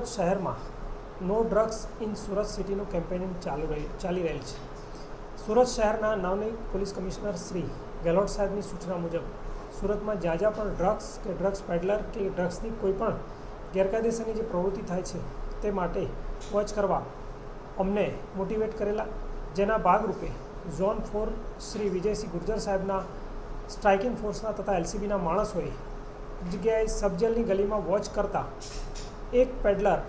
સુરત શહેરમાં no drugs in Surat સિટીનું campaigning ચાલુ રહી, ચાલી રહેલ છે. સુરત શહેરના નવની પોલીસ કમિશનર શ્રી ગેહલોત સાહેબની સૂચના મુજબ, સુરતમાં જ્યાં જ્યાં પણ ડ્રગ્સ કે ડ્રગ્સ પેડલર કે ડ્રગ્સની કોઈ પણ ગેરકાયદેસરની જે પ્રવૃત્તિ થાય છે, તે માટે વોચ કરવા અમને મોટિવેટ કરેલા. જેના ભાગરૂપે ઝોન ફોર શ્રી વિજયસિંહ ગુર્જર સાહેબના સ્ટ્રાઇકિંગ ફોર્સના તથા એલસીબીના માણસોએ જગ્યાએ સબજેલની ગલીમાં વોચ કરતા એક પેડલર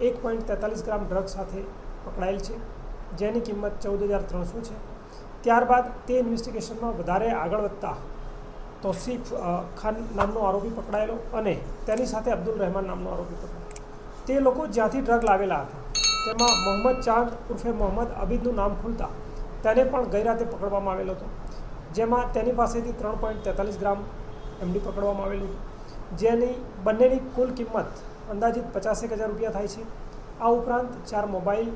એક પોઈન્ટ તેતાલીસ ગ્રામ ડ્રગ સાથે પકડાયેલ છે, જેની કિંમત ચૌદ હજાર ત્રણસો છે. ત્યારબાદ તે ઇન્વેસ્ટિગેશનમાં વધારે આગળ વધતા તોસીફ ખાન નામનો આરોપી પકડાયેલો અને તેની સાથે અબ્દુલ રહેમાન નામનો આરોપી પકડાયો તે લોકો જ્યાંથી ડ્રગ લાવેલા હતા, તેમાં મોહમ્મદ ચાંદ ઉર્ફે મોહમ્મદ અબીદનું નામ ખુલતા તેને પણ ગઈ રાતે પકડવામાં આવેલો હતો. જેમાં તેની પાસેથી ત્રણ પોઈન્ટ તેતાલીસ ગ્રામ એમડી પકડવામાં આવેલું જેની બંનેની કુલ કિંમત અંદાજિત પચાસેક હજાર રૂપિયા થાય છે. આ ઉપરાંત ચાર મોબાઈલ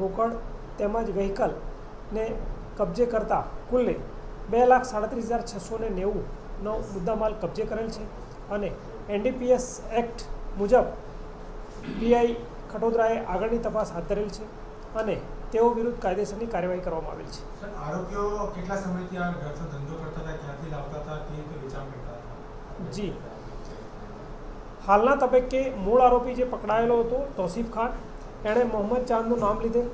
રોકડ તેમજ વ્હીકલને કબજે કરતા કુલ્લે બે લાખ સાડત્રીસ હજાર છસો ને નેવુંનો મુદ્દામાલ કબજે કરેલ છે અને એનડીપીએસ એક્ટ મુજબ પીઆઈ ખટોદરાએ આગળની તપાસ હાથ ધરેલ છે અને તેઓ વિરુદ્ધ કાયદેસરની કાર્યવાહી કરવામાં આવેલ છે. આરોપીઓ કેટલા સમયથી આ ધંધો કરતા હતા? ક્યાંથી લાવતા હતા? કેવી રીતે વેચાણ કરતા હતા? જી. હાલના તબક્કે મૂળ આરોપી જે પકડાયેલો હતો તોસીફ ખાન એણે મોહમ્મદ ચાંદનું નામ લીધેલ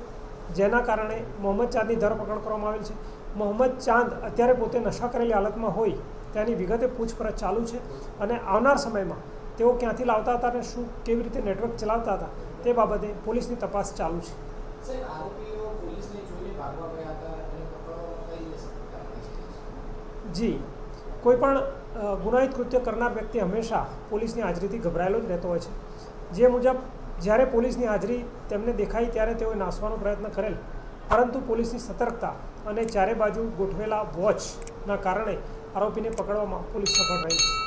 જેના કારણે મોહમ્મદ ચાંદની ધરપકડ કરવામાં આવેલ છે. મોહમ્મદ ચાંદ અત્યારે પોતે નશા કરેલી હાલતમાં હોય તેની વિગતે પૂછપરછ ચાલુ છે અને આવનાર સમયમાં તેઓ ક્યાંથી લાવતા હતા અને શું કેવી રીતે નેટવર્ક ચલાવતા હતા તે બાબતે પોલીસની તપાસ ચાલુ છે. જી કોઈ પણ ગુનાહિત કૃત્ય કરનાર વ્યક્તિ હંમેશા પોલીસની હાજરીથી ગભરાયેલો જ રહેતો હોય છે. જે મુજબ, જ્યારે પોલીસની હાજરી તેમને દેખાઈ ત્યારે તેઓએ નાસવાનો પ્રયત્ન કરેલ. પરંતુ પોલીસની સતર્કતા અને ચારે બાજુ ગોઠવેલા વોચના કારણે આરોપીને પકડવામાં પોલીસ સફળ રહી. છે